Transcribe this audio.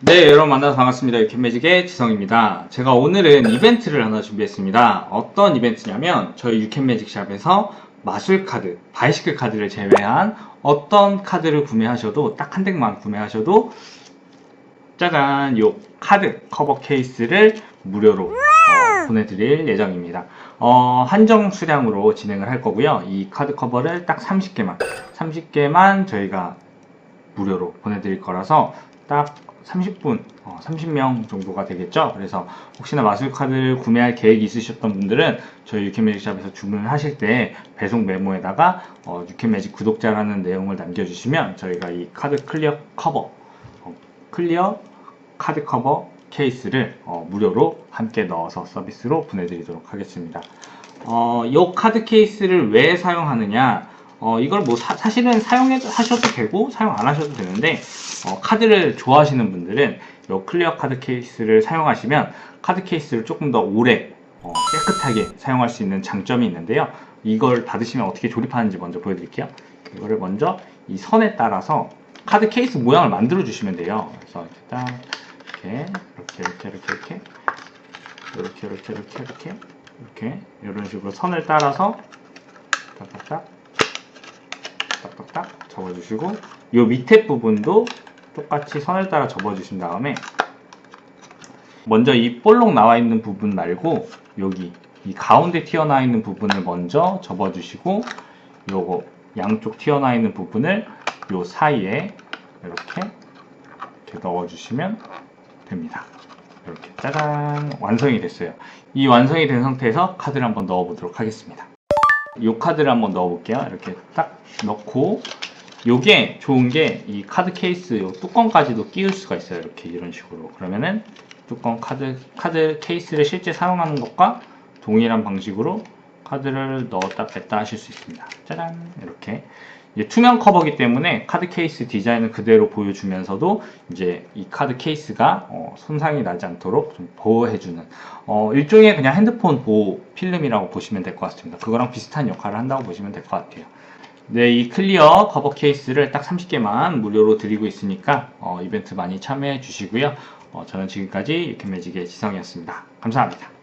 네, 여러분 만나서 반갑습니다. 유캔매직의 지성입니다. 제가 오늘은 이벤트를 하나 준비했습니다. 어떤 이벤트냐면 저희 유캔매직 샵에서 마술 카드, 바이시클 카드를 제외한 어떤 카드를 구매하셔도 딱 한 덱만 구매하셔도 짜잔, 요 카드 커버 케이스를 무료로 어, 보내드릴 예정입니다. 어, 한정 수량으로 진행을 할 거고요. 이 카드 커버를 딱 30개만, 30개만 저희가 무료로 보내드릴 거라서 딱 30분, 어, 30명 정도가 되겠죠. 그래서 혹시나 마술 카드를 구매할 계획이 있으셨던 분들은 저희 유캔매직샵에서 주문을 하실 때 배송 메모에다가 어, 유캔매직 구독자라는 내용을 남겨주시면 저희가 이 카드 클리어 커버, 어, 클리어 카드 커버 케이스를 어, 무료로 함께 넣어서 서비스로 보내드리도록 하겠습니다. 어, 이 카드 케이스를 왜 사용하느냐? 어, 이걸 뭐 사, 실은 사용하셔도 되고 사용 안 하셔도 되는데 어, 카드를 좋아하시는 분들은 이 클리어 카드 케이스를 사용하시면 카드 케이스를 조금 더 오래 어, 깨끗하게 사용할 수 있는 장점이 있는데요. 이걸 받으시면 어떻게 조립하는지 먼저 보여드릴게요. 이거를 먼저 이 선에 따라서 카드 케이스 모양을 만들어 주시면 돼요. 그래서 이렇게 딱 이렇게 이렇게 이렇게 이렇게 이렇게 이렇게 이렇게 이렇게 이렇게 이런 식으로 선을 따라서 딱딱딱 접어주시고 이 밑에 부분도 똑같이 선을 따라 접어주신 다음에 먼저 이 볼록 나와 있는 부분 말고 여기 이 가운데 튀어나와 있는 부분을 먼저 접어주시고 요거 양쪽 튀어나와 있는 부분을 요 사이에 이렇게, 넣어주시면 됩니다. 이렇게 짜잔 완성이 됐어요. 이 완성이 된 상태에서 카드를 한번 넣어보도록 하겠습니다. 이 카드를 한번 넣어볼게요. 이렇게 딱 넣고 요게 좋은 게 이 카드 케이스 요 뚜껑까지도 끼울 수가 있어요. 이렇게 이런 식으로 그러면은 뚜껑 카드 카드 케이스를 실제 사용하는 것과 동일한 방식으로 카드를 넣었다 뺐다 하실 수 있습니다. 짜잔 이렇게 이제 투명 커버기 때문에 카드 케이스 디자인을 그대로 보여주면서도 이제 이 카드 케이스가 어, 손상이 나지 않도록 좀 보호해주는 어, 일종의 그냥 핸드폰 보호 필름이라고 보시면 될 것 같습니다. 그거랑 비슷한 역할을 한다고 보시면 될 것 같아요. 네, 이 클리어 커버 케이스를 딱 30개만 무료로 드리고 있으니까 어, 이벤트 많이 참여해 주시고요. 어, 저는 지금까지 유캔매직의 지성이었습니다. 감사합니다.